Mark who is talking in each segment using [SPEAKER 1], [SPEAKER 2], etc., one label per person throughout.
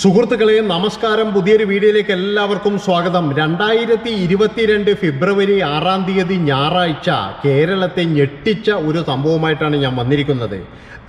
[SPEAKER 1] സുഹൃത്തുക്കളെ നമസ്കാരം. പുതിയൊരു വീഡിയോയിലേക്ക് എല്ലാവർക്കും സ്വാഗതം. രണ്ടായിരത്തി ഇരുപത്തിരണ്ട് ഫെബ്രുവരി ആറാം തീയതി ഞായറാഴ്ച കേരളത്തെ ഞെട്ടിച്ച ഒരു സംഭവമായിട്ടാണ് ഞാൻ വന്നിരിക്കുന്നത്.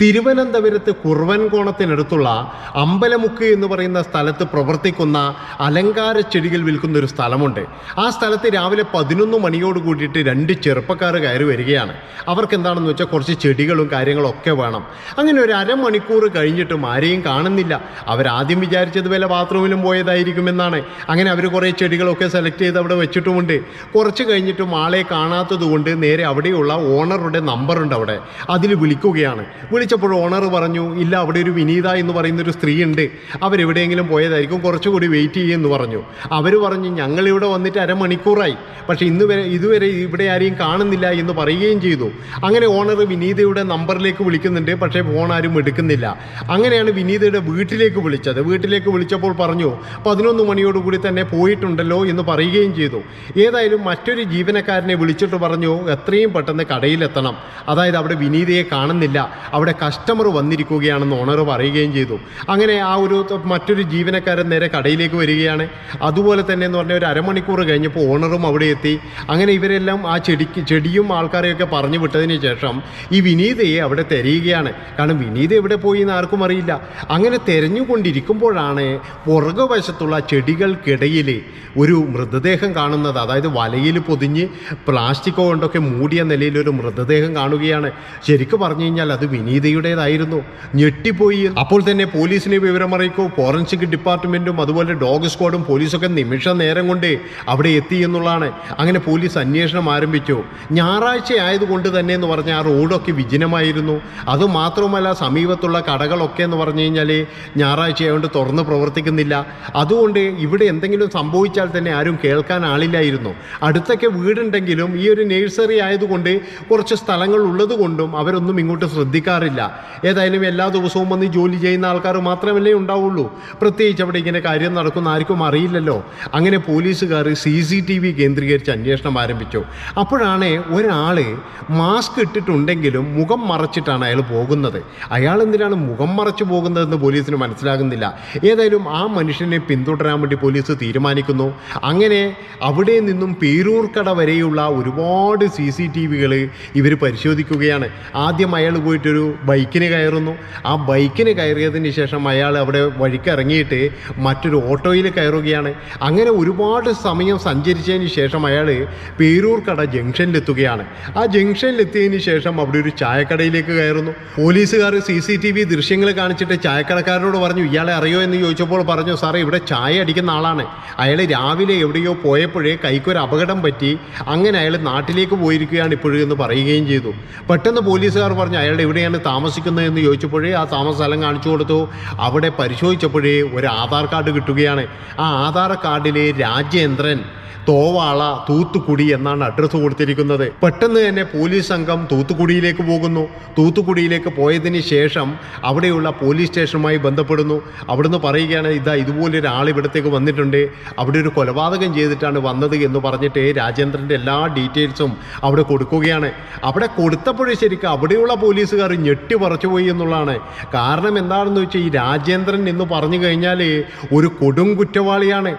[SPEAKER 1] തിരുവനന്തപുരത്ത് കുർവൻകോണത്തിനടുത്തുള്ള അമ്പലമുക്ക് എന്ന് പറയുന്ന സ്ഥലത്ത് പ്രവർത്തിക്കുന്ന അലങ്കാര ചെടികൾ വിൽക്കുന്ന ഒരു സ്ഥലമുണ്ട്. ആ സ്ഥലത്ത് രാവിലെ പതിനൊന്ന് മണിയോട് കൂടിയിട്ട് രണ്ട് ചെറുപ്പക്കാർ കയറി വരികയാണ്. അവർക്ക് എന്താണെന്ന് വെച്ചാൽ കുറച്ച് ചെടികളും കാര്യങ്ങളും ഒക്കെ വേണം. അങ്ങനെ ഒരു അരമണിക്കൂർ കഴിഞ്ഞിട്ടും ആരെയും കാണുന്നില്ല. അവരാദ്യം വിചാരിച്ചത് വല്ല ബാത്റൂമിലും പോയതായിരിക്കുമെന്നാണ്. അങ്ങനെ അവർ കുറേ ചെടികളൊക്കെ സെലക്ട് ചെയ്ത് അവിടെ വെച്ചിട്ടുമുണ്ട്. കുറച്ച് കഴിഞ്ഞിട്ടും ആളെ കാണാത്തത് കൊണ്ട് നേരെ അവിടെയുള്ള ഓണറുടെ നമ്പറുണ്ട് അവിടെ. അതിൽ വിളിക്കുകയാണ്. വിളിച്ചപ്പോൾ ഓണർ പറഞ്ഞു ഇല്ല അവിടെ ഒരു വിനീത എന്ന് പറയുന്ന ഒരു സ്ത്രീ ഉണ്ട് അവരെവിടെയെങ്കിലും പോയതായിരിക്കും കുറച്ചുകൂടി വെയിറ്റ് ചെയ്യുമെന്ന് പറഞ്ഞു. അവർ പറഞ്ഞു ഞങ്ങളിവിടെ വന്നിട്ട് അരമണിക്കൂറായി. പക്ഷേ ഇന്ന് വരെ ഇതുവരെ ഇവിടെ ആരെയും കാണുന്നില്ല എന്ന് പറയുകയും ചെയ്തു. അങ്ങനെ ഓണർ വിനീതയുടെ നമ്പറിലേക്ക് വിളിക്കുന്നുണ്ട് പക്ഷേ ഫോൺ ആരും എടുക്കുന്നില്ല. അങ്ങനെയാണ് വിനീതയുടെ വീട്ടിലേക്ക് വിളിച്ചത്. വീട്ടിലേക്ക് വിളിച്ചപ്പോൾ പറഞ്ഞു പതിനൊന്ന് മണിയോടുകൂടി തന്നെ പോയിട്ടുണ്ടല്ലോ എന്ന് പറയുകയും ചെയ്തു. ഏതായാലും മറ്റൊരു ജീവനക്കാരനെ വിളിച്ചിട്ട് പറഞ്ഞു എത്രയും പെട്ടെന്ന് കടയിലെത്തണം. അതായത് അവിടെ വിനീതയെ കാണുന്നില്ല. അവിടെ കസ്റ്റമർ വന്നിരിക്കുകയാണെന്ന് ഓണർ പറയുകയും ചെയ്തു. അങ്ങനെ ആ ഒരു മറ്റൊരു ജീവനക്കാരൻ നേരെ കടയിലേക്ക് വരികയാണ്. അതുപോലെ തന്നെ എന്ന് പറഞ്ഞാൽ ഒരു അരമണിക്കൂർ കഴിഞ്ഞപ്പോൾ ഓണറും അവിടെ എത്തി. അങ്ങനെ ഇവരെല്ലാം ആ ചെടിക്ക് ചെടിയും ആൾക്കാരെയൊക്കെ പറഞ്ഞു വിട്ടതിന് ശേഷം ഈ വിനീതയെ അവിടെ തിരയുകയാണ്. കാരണം വിനീത എവിടെ പോയി എന്ന് ആർക്കും അറിയില്ല. അങ്ങനെ തിരഞ്ഞുകൊണ്ടിരിക്കുമ്പോഴാണ് പുറകുവശത്തുള്ള ചെടികൾക്കിടയിൽ ഒരു മൃതദേഹം കാണുന്നത്. അതായത് വലയിൽ പൊതിഞ്ഞ് പ്ലാസ്റ്റിക്കോ കൊണ്ടൊക്കെ മൂടിയ നിലയിൽ ഒരു മൃതദേഹം കാണുകയാണ്. ശരിക്കും പറഞ്ഞു കഴിഞ്ഞാൽ അത് വിനീതയുടേതായിരുന്നു ഞെട്ടിപ്പോയി. അപ്പോൾ തന്നെ പോലീസിനെ വിവരം അറിയിക്കൂ. ഫോറൻസിക് ഡിപ്പാർട്ട്മെന്റും അതുപോലെ ഡോഗ് സ്ക്വാഡും പോലീസൊക്കെ നിമിഷ നേരം കൊണ്ട് അവിടെ എത്തി എന്നുള്ളതാണ്. അങ്ങനെ പോലീസ് അന്വേഷണം ആരംഭിച്ചു. ഞായറാഴ്ച ആയതുകൊണ്ട് തന്നെ എന്ന് പറഞ്ഞാൽ ആ റോഡൊക്കെ വിജനമായിരുന്നു. അതുമാത്രമല്ല സമീപത്തുള്ള കടകളൊക്കെ എന്ന് പറഞ്ഞു കഴിഞ്ഞാൽ ഞായറാഴ്ച ആയതുകൊണ്ട് തുറന്ന് പ്രവർത്തിക്കുന്നില്ല. അതുകൊണ്ട് ഇവിടെ എന്തെങ്കിലും സംഭവിച്ചാൽ തന്നെ ആരും കേൾക്കാൻ ആളില്ലായിരുന്നു. അടുത്തൊക്കെ വീടുണ്ടെങ്കിലും ഈ ഒരു നേഴ്സറി ആയതുകൊണ്ട് കുറച്ച് സ്ഥലങ്ങൾ ഉള്ളതുകൊണ്ടും അവരൊന്നും ഇങ്ങോട്ട് ശ്രദ്ധിക്കാറില്ല. ഏതായാലും എല്ലാ ദിവസവും വന്ന് ജോലി ചെയ്യുന്ന ആൾക്കാർ മാത്രമല്ലേ ഉണ്ടാവുള്ളൂ. പ്രത്യേകിച്ച് അവിടെ ഇങ്ങനെ കാര്യം നടക്കുന്ന ആർക്കും അറിയില്ലല്ലോ. അങ്ങനെ പോലീസുകാർ സി സി ടി വി കേന്ദ്രീകരിച്ച് അന്വേഷണം ആരംഭിച്ചു. അപ്പോഴാണ് ഒരാൾ മാസ്ക് ഇട്ടിട്ടുണ്ടെങ്കിലും മുഖം മറച്ചിട്ടാണ് അയാൾ പോകുന്നത്. അയാൾ എന്തിനാണ് മുഖം മറച്ചു പോകുന്നതെന്ന് പോലീസിന് മനസ്സിലാകുന്നില്ല. ഏതായാലും ആ മനുഷ്യനെ പിന്തുടരാൻ വേണ്ടി പോലീസ് തീരുമാനിക്കുന്നു. അങ്ങനെ അവിടെ നിന്നും പേരൂർക്കട വരെയുള്ള ഒരുപാട് സി സി ടി വികൾ ഇവർ പരിശോധിക്കുകയാണ്. ആദ്യം അയാൾ പോയിട്ടൊരു ബൈക്കിന് കയറുന്നു. ആ ബൈക്കിന് കയറിയതിന് ശേഷം അയാൾ അവിടെ വഴിക്ക് ഇറങ്ങിയിട്ട് മറ്റൊരു ഓട്ടോയിൽ കയറുകയാണ്. അങ്ങനെ ഒരുപാട് സമയം സഞ്ചരിച്ചതിന് ശേഷം അയാൾ പേരൂർക്കട ജംഗ്ഷനിലെത്തുകയാണ്. ആ ജംഗ്ഷനിലെത്തിയതിന് ശേഷം അവിടെ ഒരു ചായക്കടയിലേക്ക് കയറുന്നു. പോലീസുകാർ സി സി ടി വി ദൃശ്യങ്ങൾ കാണിച്ചിട്ട് ചായക്കടക്കാരനോട് പറഞ്ഞു ഇയാളെ അറിയോ? എന്ന് ചോദിച്ചപ്പോൾ പറഞ്ഞു സാറേ ഇവിടെ ചായ അടിക്കുന്ന ആളാണ്. അയാൾ രാവിലെ എവിടെയോ പോയപ്പോഴേ കൈക്കൊരു അപകടം പറ്റി. അങ്ങനെ അയാൾ നാട്ടിലേക്ക് പോയിരിക്കുകയാണ് ഇപ്പോഴും എന്ന് പറയുകയും ചെയ്തു. പെട്ടെന്ന് പോലീസുകാർ പറഞ്ഞു അയാളുടെ എവിടെയാണ് താമസിക്കുന്നത് എന്ന് ചോദിച്ചപ്പോഴേ ആ താമസ സ്ഥലം കാണിച്ചു കൊടുത്തു. അവിടെ പരിശോധിച്ചപ്പോഴേ ഒരു ആധാർ കാർഡ് കിട്ടുകയാണ്. ആ ആധാർ കാർഡിലെ രാജേന്ദ്രൻ തോവാള തൂത്തുക്കുടി എന്നാണ് അഡ്രസ്സ് കൊടുത്തിരിക്കുന്നത്. പെട്ടെന്ന് തന്നെ പോലീസ് സംഘം തൂത്തുക്കുടിയിലേക്ക് പോകുന്നു. തൂത്തുക്കുടിയിലേക്ക് പോയതിന് ശേഷം അവിടെയുള്ള പോലീസ് സ്റ്റേഷനുമായി ബന്ധപ്പെടുന്നു. അവിടുന്ന് പറയുകയാണ് ഇതാ ഇതുപോലൊരാൾ ഇവിടത്തേക്ക് വന്നിട്ടുണ്ട്. അവിടെ ഒരു കൊലപാതകം ചെയ്തിട്ടാണ് വന്നത് എന്ന് പറഞ്ഞിട്ട് രാജേന്ദ്രന്റെ എല്ലാ ഡീറ്റെയിൽസും അവിടെ കൊടുക്കുകയാണ്. അവിടെ കൊടുത്തപ്പോഴേ ശരിക്കും അവിടെയുള്ള പോലീസുകാർ ഞെട്ടി പറച്ചുപോയി എന്നുള്ളതാണ്. കാരണം എന്താണെന്ന് വെച്ചാൽ ഈ രാജേന്ദ്രൻ എന്ന് പറഞ്ഞു കഴിഞ്ഞാൽ ഒരു കൊടും കുറ്റവാളിയാണ്.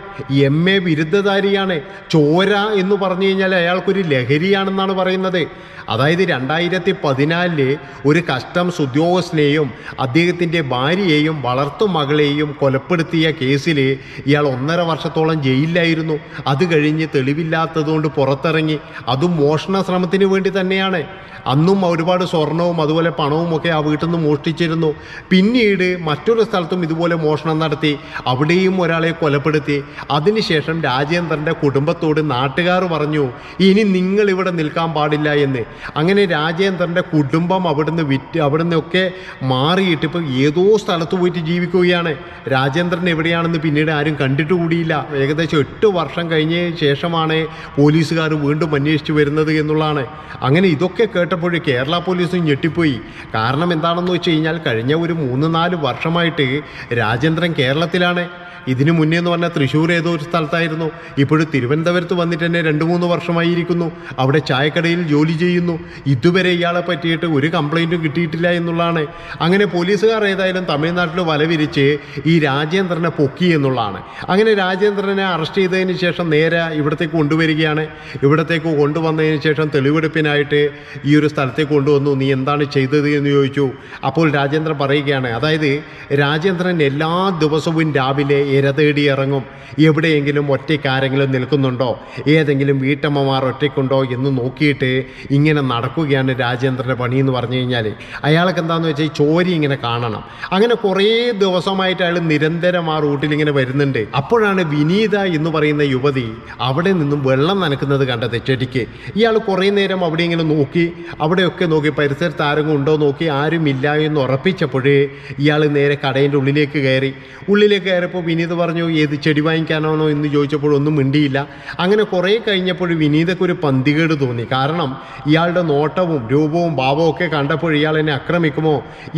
[SPEAKER 1] M A ബിരുദധാരിയാണ്. ചോര എന്ന് പറഞ്ഞു കഴിഞ്ഞാൽ അയാൾക്കൊരു ലഹരിയാണെന്നാണ് പറയുന്നത്. അതായത് രണ്ടായിരത്തി പതിനാലിൽ ഒരു കസ്റ്റംസ് ഉദ്യോഗസ്ഥനെയും അദ്ദേഹത്തിന്റെ ഭാര്യയെയും വളർത്തു മകളെയും കൊലപ്പെടുത്തിയ കേസിൽ ഇയാൾ ഒന്നര വർഷത്തോളം ജയിലിലായിരുന്നു. അത് കഴിഞ്ഞ് തെളിവില്ലാത്തതുകൊണ്ട് പുറത്തിറങ്ങി. അതും മോഷണ ശ്രമത്തിന് വേണ്ടി തന്നെയാണ്. അന്നും ഒരുപാട് സ്വർണവും അതുപോലെ പണവും ഒക്കെ ആ വീട്ടിൽ നിന്ന് മോഷ്ടിച്ചിരുന്നു. പിന്നീട് മറ്റൊരു സ്ഥലത്തും ഇതുപോലെ മോഷണം നടത്തി. അവിടെയും ഒരാളെ കൊലപ്പെടുത്തി. അതിനുശേഷം രാജേന്ദ്രന്റെ കുടുംബത്തോട് നാട്ടുകാർ പറഞ്ഞു ഇനി നിങ്ങൾ ഇവിടെ നിൽക്കാൻ പാടില്ല എന്ന്. അങ്ങനെ രാജേന്ദ്രന്റെ കുടുംബം അവിടുന്ന് വിറ്റ് അവിടുന്ന് ഒക്കെ മാറിയിട്ട് ഇപ്പോൾ ഏതോ സ്ഥലത്ത് പോയിട്ട് ജീവിക്കുകയാണ്. രാജേന്ദ്രൻ എവിടെയാണെന്ന് പിന്നീട് ആരും കണ്ടിട്ട് കൂടിയില്ല. ഏകദേശം എട്ട് വർഷം കഴിഞ്ഞ ശേഷമാണ് പോലീസുകാർ വീണ്ടും അന്വേഷിച്ചു വരുന്നത് എന്നുള്ളതാണ്. അങ്ങനെ ഇതൊക്കെ കേട്ടപ്പോൾ കേരള പോലീസും ഞെട്ടിപ്പോയി. കാരണം എന്താണെന്ന് വെച്ച് കഴിഞ്ഞാൽ കഴിഞ്ഞ ഒരു മൂന്ന് നാല് വർഷമായിട്ട് രാജേന്ദ്രൻ കേരളത്തിലാണ്. ഇതിനു മുന്നേ എന്ന് പറഞ്ഞാൽ തൃശ്ശൂർ ഏതോ ഒരു സ്ഥലത്തായിരുന്നു. ഇപ്പോഴും തിരുവനന്തപുരത്ത് വന്നിട്ട് തന്നെ രണ്ട് മൂന്ന് വർഷമായിരിക്കുന്നു. അവിടെ ചായക്കടയിൽ ജോലി ചെയ്യുന്നു. ഇതുവരെ ഇയാളെ പറ്റിയിട്ട് ഒരു കംപ്ലൈന്റും കിട്ടിയിട്ടില്ല എന്നുള്ളതാണ്. അങ്ങനെ പോലീസുകാർ ഏതായാലും തമിഴ്നാട്ടിൽ വല വിരിച്ച് ഈ രാജേന്ദ്രനെ പൊക്കി എന്നുള്ളതാണ്. അങ്ങനെ രാജേന്ദ്രനെ അറസ്റ്റ് ചെയ്തതിന് ശേഷം നേരെ ഇവിടത്തേക്ക് കൊണ്ടുവരികയാണ്. ഇവിടത്തേക്ക് കൊണ്ടുവന്നതിന് ശേഷം തെളിവെടുപ്പിനായിട്ട് ഈ ഒരു സ്ഥലത്തേക്ക് കൊണ്ടുവന്നു. നീ എന്താണ് ചെയ്തത്? എന്ന് ചോദിച്ചു. അപ്പോൾ രാജേന്ദ്രൻ പറയുകയാണ്. അതായത് രാജേന്ദ്രൻ എല്ലാ ദിവസവും രാവിലെ ഇര തേടി ഇറങ്ങും എവിടെയെങ്കിലും ഒറ്റയ്ക്കാരെങ്കിലും നിൽക്കുന്നുണ്ടോ? ഏതെങ്കിലും വീട്ടമ്മമാർ ഒറ്റയ്ക്കുണ്ടോ എന്ന് നോക്കിയിട്ട് ഇങ്ങനെ നടക്കുകയാണ് രാജേന്ദ്രന്റെ പണി എന്ന് പറഞ്ഞു കഴിഞ്ഞാൽ അയാൾക്ക് എന്താണെന്ന് വെച്ചാൽ ഈ ചോരി ഇങ്ങനെ കാണണം. അങ്ങനെ കുറേ ദിവസമായിട്ട് അയാൾ നിരന്തരം ആ റൂട്ടിൽ ഇങ്ങനെ വരുന്നുണ്ട്. അപ്പോഴാണ് വിനീത എന്ന് പറയുന്ന യുവതി അവിടെ നിന്നും വെള്ളം നനക്കുന്നത് കണ്ടത് ചെടിക്ക് ഇയാൾ കുറേ നേരം അവിടെ ഇങ്ങനെ നോക്കി. അവിടെയൊക്കെ നോക്കി പരിസരത്ത് ആരെങ്കിലും ഉണ്ടോ നോക്കി. ആരുമില്ല എന്ന് ഉറപ്പിച്ചപ്പോഴേ ഇയാൾ നേരെ കടേന്റെ ഉള്ളിലേക്ക് കയറി. ഉള്ളിലേക്ക് കയറിയപ്പോൾ വിനീത് പറഞ്ഞു ഏത് ചെടി വാങ്ങിക്കാനാണോ? എന്ന് ചോദിച്ചപ്പോൾ ഒന്നും മിണ്ടിയില്ല. അങ്ങനെ കുറേ കഴിഞ്ഞപ്പോൾ വിനീതയ്ക്ക് ഒരു പന്തികേട് തോന്നി. കാരണം ഇയാളുടെ നോട്ടവും രൂപവും ഭാവവും ഒക്കെ കണ്ടപ്പോൾ ഇയാൾ എന്നെ ആക്രമിക്കുമോ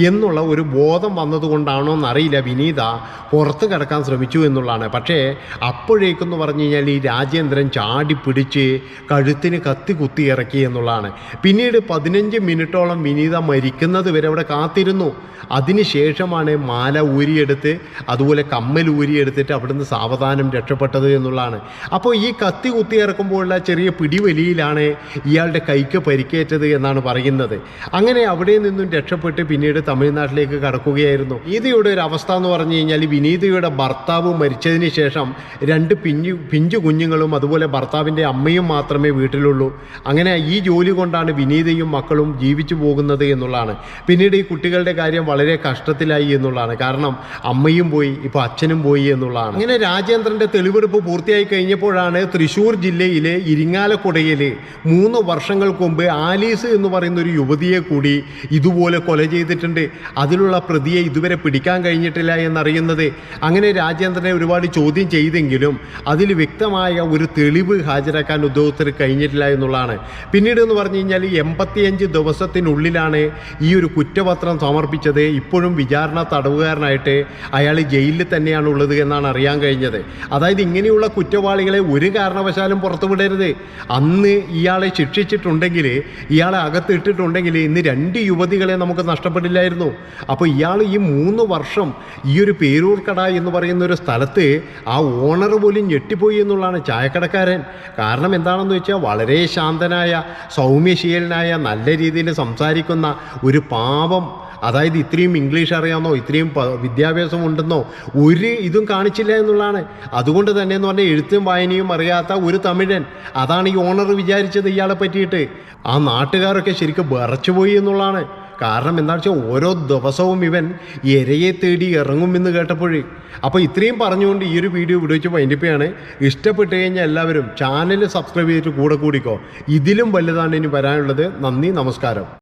[SPEAKER 1] എന്നുള്ള ഒരു ബോധം വന്നതുകൊണ്ടാണോ എന്നറിയില്ല വിനീത. പുറത്ത് കിടക്കാൻ ശ്രമിച്ചു എന്നുള്ളതാണ്. പക്ഷേ അപ്പോഴേക്കെന്ന് പറഞ്ഞു കഴിഞ്ഞാൽ ഈ രാജേന്ദ്രൻ ചാടി പിടിച്ച് കഴുത്തിന് കത്തി കുത്തി ഇറക്കി എന്നുള്ളതാണ്. പിന്നീട് പതിനഞ്ച് മിനിറ്റോളം വിനീത മരിക്കുന്നത് വരെ അവിടെ കാത്തിരുന്നു. അതിനുശേഷമാണ് മാല ഊരിയെടുത്ത് അതുപോലെ കമ്മൽ ഊരിയെടുത്തിട്ട് അവിടുന്ന് സാവധാനം രക്ഷപ്പെട്ടത് എന്നുള്ളതാണ്. അപ്പോൾ ഈ കത്തി കുത്തി ഇറക്കുമ്പോഴുള്ള ചെറിയ പിടിവലിയിലാണ് ഇയാളുടെ കൈക്ക് പരിക്കേറ്റത് എന്നാണ് പറയുന്നത്. അങ്ങനെ അവിടെ നിന്നും രക്ഷപ്പെട്ട് പിന്നീട് തമിഴ്നാട്ടിലേക്ക് കടക്കുകയായിരുന്നു. വിനീതയുടെ ഒരു അവസ്ഥ എന്ന് പറഞ്ഞു കഴിഞ്ഞാൽ വിനീതയുടെ ഭർത്താവ് മരിച്ചതിന് ശേഷം രണ്ട് പിഞ്ചു പിഞ്ചു കുഞ്ഞുങ്ങളും അതുപോലെ ഭർത്താവിന്റെ അമ്മയും മാത്രമേ വീട്ടിലുള്ളൂ. അങ്ങനെ ഈ ജോലി കൊണ്ടാണ് വിനീതയും മക്കളും ജീവിച്ചു പോകുന്നത് എന്നുള്ളതാണ്. പിന്നീട് ഈ കുട്ടികളുടെ കാര്യം വളരെ കഷ്ടത്തിലായി എന്നുള്ളതാണ്. കാരണം അമ്മയും പോയി ഇപ്പോൾ അച്ഛനും പോയി. എന്നുള്ളതാണ്. അങ്ങനെ രാജേന്ദ്രന്റെ തെളിവെടുപ്പ് പൂർത്തിയായി കഴിഞ്ഞപ്പോഴാണ് തൃശൂർ ജില്ലയിലെ ഇരിങ്ങാലക്കുടയിൽ മൂന്ന് വർഷങ്ങൾക്ക് മുമ്പ് ആലീസ് എന്ന് പറയുന്ന ഒരു യുവതിയെ കൂടി ഇതുപോലെ കൊല ചെയ്തിട്ടുണ്ട്. അതിലുള്ള പ്രതിയെ ഇതുവരെ പിടിക്കാൻ കഴിഞ്ഞിട്ടില്ല എന്നറിയുന്നത്. അങ്ങനെ രാജേന്ദ്രനെ ഒരുപാട് ചോദ്യം ചെയ്തെങ്കിലും അതിൽ വ്യക്തമായ ഒരു തെളിവ് ഹാജരാക്കാൻ ഉദ്യോഗസ്ഥർ കഴിഞ്ഞിട്ടില്ല എന്നുള്ളതാണ്. പിന്നീട് എന്ന് പറഞ്ഞു കഴിഞ്ഞാൽ എൺപത്തിയഞ്ച് ദിവസത്തിനുള്ളിലാണ് ഈ ഒരു കുറ്റപത്രം സമർപ്പിച്ചത്. ഇപ്പോഴും വിചാരണ തടവുകാരനായിട്ട് അയാൾ ജയിലിൽ തന്നെയാണ് ഉള്ളത് എന്നാണ് അറിയാൻ കഴിഞ്ഞത്. അതായത് ഇങ്ങനെയുള്ള കുറ്റവാളികളെ ഒരു കാരണവശാലും പുറത്തുവിടരുത്. അന്ന് ഇയാളെ ശിക്ഷിച്ചിട്ടുണ്ടെങ്കിൽ ഇയാളെ അകത്തിട്ടിട്ടുണ്ടെങ്കിൽ ഇന്ന് രണ്ട് യുവതികളെ നമുക്ക് നഷ്ടപ്പെടില്ലായിരുന്നു. അപ്പോൾ ഇയാൾ ഈ മൂന്ന് വർഷം ഈ ഒരു പേരൂർക്കട എന്ന് പറയുന്ന ഒരു സ്ഥലത്ത് ആ ഓണർ പോലും ഞെട്ടിപ്പോയി എന്നുള്ളതാണ് ചായക്കടക്കാരൻ. കാരണം എന്താണെന്ന് വെച്ചാൽ വളരെ ശാന്തനായ സൗമ്യശീലനായ നല്ല രീതിയിൽ സംസാരിക്കുന്ന ഒരു പാപം അതായത് ഇത്രയും ഇംഗ്ലീഷ് അറിയാമെന്നോ ഇത്രയും വിദ്യാഭ്യാസം ഉണ്ടെന്നോ ഒരു ഇതും കാണിച്ചില്ല എന്നുള്ളതാണ്. അതുകൊണ്ട് തന്നെ എന്ന് പറഞ്ഞാൽ എഴുത്തും വായനയും അറിയാത്ത ഒരു തമിഴൻ അതാണ് ഈ ഓണർ വിചാരിച്ചത് ഇയാളെ പറ്റിയിട്ട്. ആ നാട്ടുകാരൊക്കെ ശരിക്കും വിറച്ചുപോയി എന്നുള്ളതാണ്. കാരണം എന്താണെന്ന് വെച്ചാൽ ഓരോ ദിവസവും ഇവൻ ഇരയെ തേടി ഇറങ്ങുമെന്ന് കേട്ടപ്പോഴേ. അപ്പോൾ ഇത്രയും പറഞ്ഞുകൊണ്ട് ഈ ഒരു വീഡിയോ വിടുവിച്ച് വൈൻഡിപ്പിയാണ്. ഇഷ്ടപ്പെട്ട് കഴിഞ്ഞാൽ എല്ലാവരും ചാനൽ സബ്സ്ക്രൈബ് ചെയ്തിട്ട് കൂടെ കൂടിക്കോ. ഇതിലും വലുതാണ് ഇനി വരാനുള്ളത്. നന്ദി നമസ്കാരം.